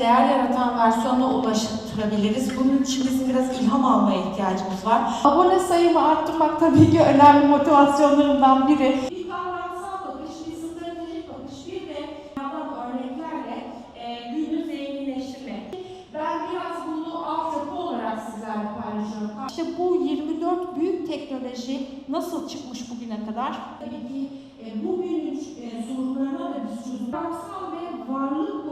değer yaratan versiyonuna ulaştırabiliriz. Bunun için bizim biraz ilham almaya ihtiyacımız var. Abone sayımı arttırmak tabii ki önemli motivasyonlarımdan biri. Bir kavramsal bakış, bir stratejik bakış, bir de örneklerle e, günü zenginleştirmek. Ben biraz bunu altyapı olarak sizlerle paylaşıyorum. İşte bu 24 büyük teknoloji nasıl çıkmış bugüne kadar? Tabii ki e, bugünün e, da biz çözüm kavramsal ve varlık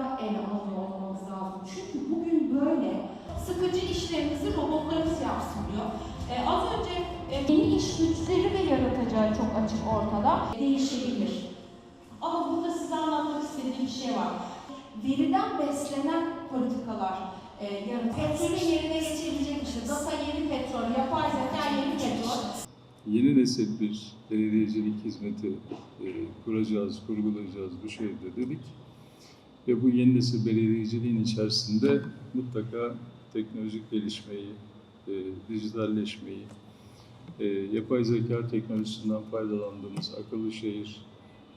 boyutunda ele alıyor olmamız lazım. Çünkü bugün böyle sıkıcı işlerimizi robotlarımız yapsın diyor. E, az önce e, Yeni iş güçleri de yaratacağı çok açık ortada. değişebilir. Ama burada size anlatmak istediğim bir şey var. Veriden beslenen politikalar e, yarın petrolün yerine geçebilecek işte data yeni petrol, yapay zeka yeni petrol. Yeni nesil bir belediyecilik hizmeti e, kuracağız, kurgulayacağız bu şehirde dedik. Ve bu yeni nesil belediyeciliğin içerisinde mutlaka teknolojik gelişmeyi, e, dijitalleşmeyi, e, yapay zeka teknolojisinden faydalandığımız akıllı şehir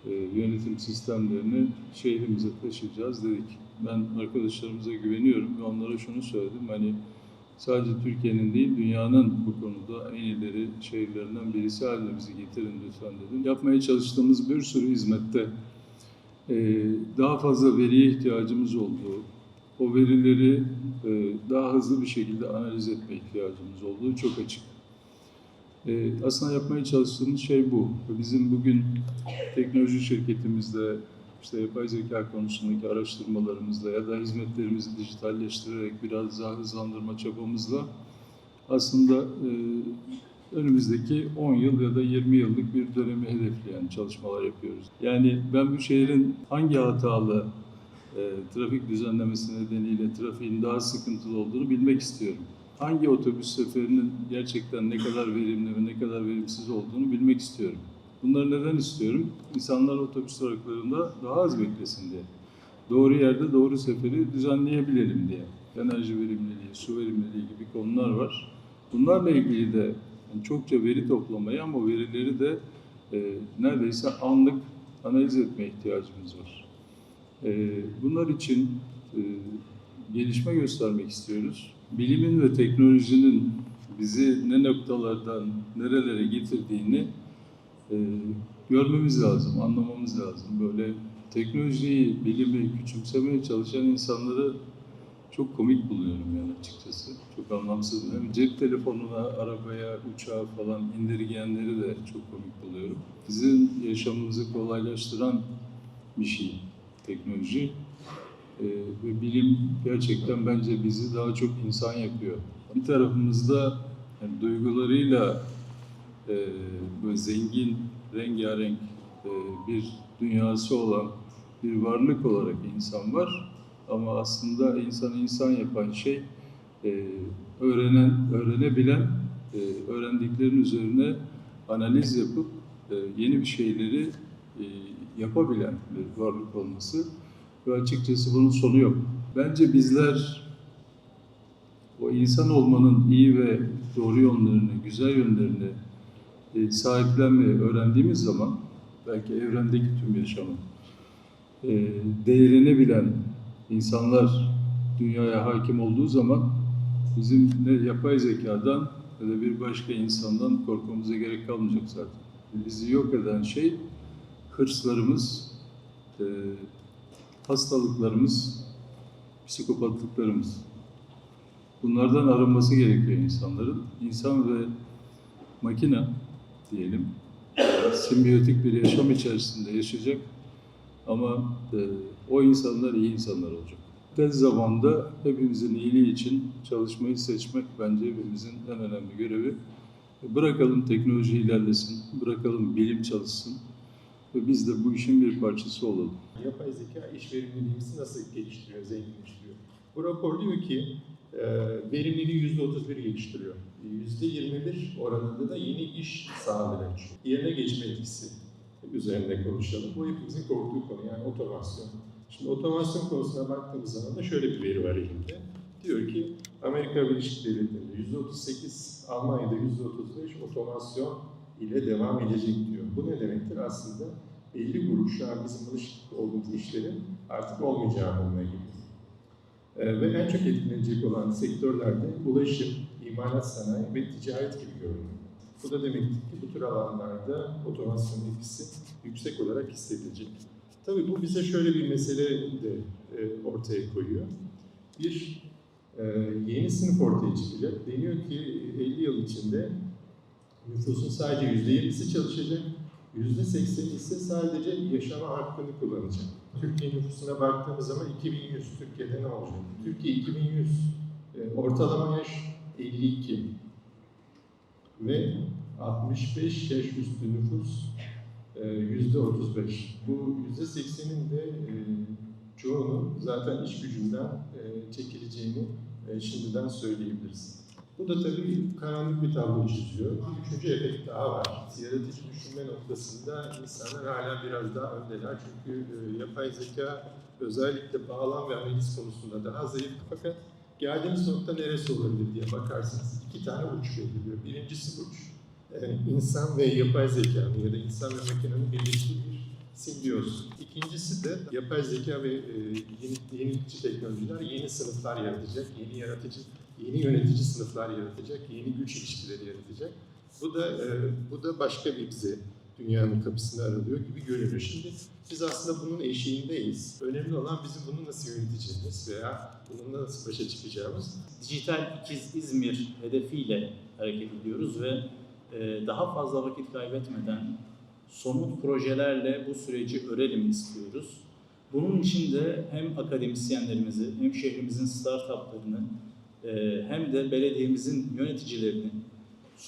e, yönetim sistemlerini şehrimize taşıyacağız dedik. Ben arkadaşlarımıza güveniyorum ve onlara şunu söyledim. Hani sadece Türkiye'nin değil dünyanın bu konuda en ileri şehirlerinden birisi haline bizi getirin lütfen dedim. Yapmaya çalıştığımız bir sürü hizmette daha fazla veriye ihtiyacımız olduğu, o verileri e, daha hızlı bir şekilde analiz etme ihtiyacımız olduğu çok açık. E, aslında yapmaya çalıştığımız şey bu. Bizim bugün teknoloji şirketimizde işte yapay zeka konusundaki araştırmalarımızla ya da hizmetlerimizi dijitalleştirerek biraz daha hızlandırma çabamızla aslında e, önümüzdeki 10 yıl ya da 20 yıllık bir dönemi hedefleyen çalışmalar yapıyoruz. Yani ben bu şehrin hangi hatalı e, trafik düzenlemesi nedeniyle trafiğin daha sıkıntılı olduğunu bilmek istiyorum. Hangi otobüs seferinin gerçekten ne kadar verimli ve ne kadar verimsiz olduğunu bilmek istiyorum. Bunları neden istiyorum? İnsanlar otobüs duraklarında daha az beklesin diye. Doğru yerde doğru seferi düzenleyebilelim diye. Enerji verimliliği, su verimliliği gibi konular var. Bunlarla ilgili de yani çokça veri toplamayı ama verileri de e, neredeyse anlık analiz etme ihtiyacımız var. E, bunlar için e, gelişme göstermek istiyoruz. Bilimin ve teknolojinin bizi ne noktalardan nerelere getirdiğini e, görmemiz lazım, anlamamız lazım. Böyle teknolojiyi, bilimi küçümsemeye çalışan insanları çok komik buluyorum yani açıkçası. Çok anlamsız. Hem cep telefonuna, arabaya, uçağa falan indirgeyenleri de çok komik buluyorum. Bizim yaşamımızı kolaylaştıran bir şey teknoloji. Ee, ve bilim gerçekten bence bizi daha çok insan yapıyor. Bir tarafımızda yani duygularıyla e, böyle zengin, rengarenk e, bir dünyası olan bir varlık olarak insan var. Ama aslında insanı insan yapan şey e, öğrenen, öğrenebilen, e, öğrendiklerin üzerine analiz yapıp e, yeni bir şeyleri e, yapabilen bir varlık olması ve açıkçası bunun sonu yok. Bence bizler o insan olmanın iyi ve doğru yönlerini, güzel yönlerini e, sahiplenmeyi öğrendiğimiz zaman belki evrendeki tüm yaşamın e, değerini bilen insanlar dünyaya hakim olduğu zaman bizim ne yapay zekadan ya da bir başka insandan korkmamıza gerek kalmayacak zaten. Bizi yok eden şey hırslarımız, e, hastalıklarımız, psikopatlıklarımız. Bunlardan arınması gerekiyor insanların. İnsan ve makine diyelim simbiyotik bir yaşam içerisinde yaşayacak ama e, o insanlar iyi insanlar olacak. Tez zamanda hepimizin iyiliği için çalışmayı seçmek bence hepimizin en önemli görevi. Bırakalım teknoloji ilerlesin, bırakalım bilim çalışsın ve biz de bu işin bir parçası olalım. Yapay zeka iş verimliliğimizi nasıl geliştiriyor, zenginleştiriyor? Bu rapor diyor ki e, verimliliği %31 geliştiriyor. %21 oranında da yeni iş sahaları. Yerine geçme etkisi üzerinde konuşalım. Bu hepimizin korktuğu konu yani otomasyon. Şimdi otomasyon konusuna baktığımız zaman da şöyle bir veri var elimde. Diyor ki Amerika Birleşik Devletleri'nde %38, Almanya'da %35 otomasyon ile devam edecek diyor. Bu ne demektir? Aslında belli grup şu an bizim alışık olduğumuz işlerin artık olmayacağı anlamına geliyor. E, ve en çok etkilenecek olan sektörlerde ulaşım, imalat sanayi ve ticaret gibi görünüyor. Bu da demektir ki bu tür alanlarda otomasyon etkisi yüksek olarak hissedilecek. Tabii bu bize şöyle bir mesele de e, ortaya koyuyor. Bir e, yeni sınıf ortaya çıkacak. Deniyor ki 50 yıl içinde nüfusun sadece %20'si çalışacak, %80'i ise sadece yaşama hakkını kullanacak. Türkiye nüfusuna baktığımız zaman 2100 Türkiye'de ne olacak? Türkiye 2100 e, ortalama yaş 52 ve 65 yaş üstü nüfus e, yüzde 35. Bu yüzde 80'in de e, çoğunun zaten iş gücünden e, çekileceğini şimdiden söyleyebiliriz. Bu da tabii karanlık bir tablo çiziyor. Üçüncü efekt daha var. Yaratıcı düşünme noktasında insanlar hala biraz daha öndeler. Çünkü yapay zeka özellikle bağlam ve analiz konusunda daha zayıf fakat geldiğimiz nokta neresi olabilir diye bakarsanız iki tane uç belirliyor. Birincisi uç, e, insan ve yapay zekanın ya da insan ve makinenin birleştiği bir simbiyoz. İkincisi de yapay zeka ve e, yeni, yenilikçi teknolojiler yeni sınıflar yaratacak, yeni yaratıcı, yeni yönetici sınıflar yaratacak, yeni güç ilişkileri yaratacak. Bu da e, bu da başka bir bize dünyanın kapısını aralıyor gibi görünüyor. Şimdi biz aslında bunun eşiğindeyiz. Önemli olan bizim bunu nasıl yöneteceğimiz veya bununla nasıl başa çıkacağımız. Dijital İkiz İzmir hedefiyle hareket ediyoruz ve e, daha fazla vakit kaybetmeden somut projelerle bu süreci örelim istiyoruz. Bunun için de hem akademisyenlerimizi hem şehrimizin startuplarını e, hem de belediyemizin yöneticilerini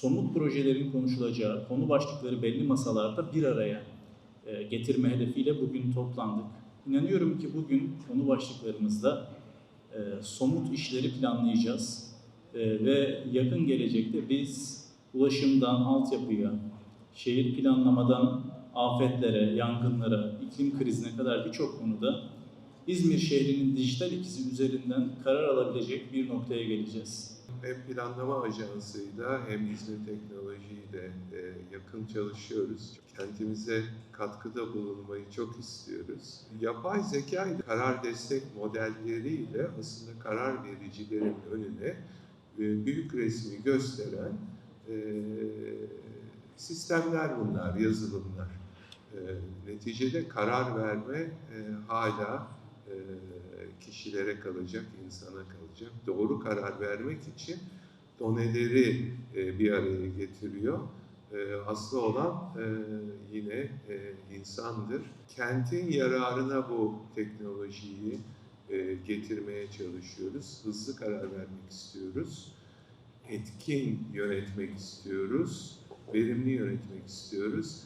somut projelerin konuşulacağı konu başlıkları belli masalarda bir araya e, getirme hedefiyle bugün toplandık. İnanıyorum ki bugün konu başlıklarımızda e, somut işleri planlayacağız E, ve yakın gelecekte biz ulaşımdan altyapıya, şehir planlamadan afetlere, yangınlara, iklim krizine kadar birçok konuda İzmir şehrinin dijital ikizi üzerinden karar alabilecek bir noktaya geleceğiz. Hem planlama ajansıyla hem İzmir Teknoloji'yle e, yakın çalışıyoruz. Kentimize katkıda bulunmayı çok istiyoruz. Yapay zeka ile karar destek modelleriyle aslında karar vericilerin önüne e, büyük resmi gösteren e, sistemler bunlar, yazılımlar. E, neticede karar verme e, hala e, kişilere kalacak, insana kalacak. Doğru karar vermek için doneleri e, bir araya getiriyor. E, aslı olan e, yine insandır. Kentin yararına bu teknolojiyi getirmeye çalışıyoruz. Hızlı karar vermek istiyoruz. Etkin yönetmek istiyoruz. Verimli yönetmek istiyoruz.